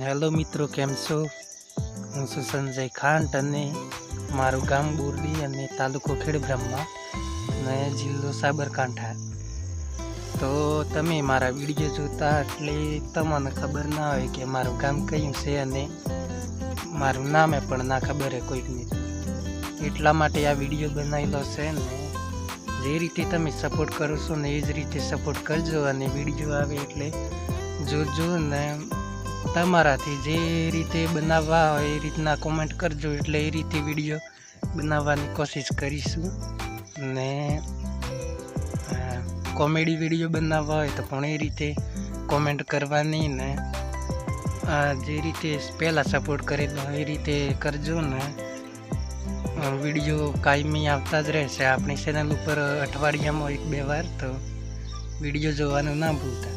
હાલો મિત્રો, કેમ છો? હું છું સંજય ખાંટ અને મારું ગામ બોરડી અને તાલુકો ખેડબ્રહ્મા અને જિલ્લો સાબરકાંઠા. તો તમે મારા વીડિયો જોતા એટલે તમને ખબર ના હોય કે મારું ગામ કયું છે અને મારું નામે પણ ના ખબર હોય કોઈકને. એટલા માટે આ વીડિયો બનાવેલો છે ને, જે રીતે તમે સપોર્ટ કરો છો ને એ જ રીતે સપોર્ટ કરજો અને વીડિયો આવે એટલે જોજો ને તમારાથી જે રીતે બનાવવા હોય એ રીતના કોમેન્ટ કરજો. એટલે એ રીતે વીડિયો બનાવવાની કોશિશ કરીશું. ને કોમેડી વીડિયો બનાવવા હોય તો પણ એ રીતે કોમેન્ટ કરવાની ને જે રીતે પહેલાં સપોર્ટ કરેલો એ રીતે કરજો ને. વીડિયો કાયમી આવતા જ રહેશે. આપણી ચેનલ ઉપર અઠવાડિયામાં એક બે વાર તો વીડિયો જોવાનું ના ભૂલતા.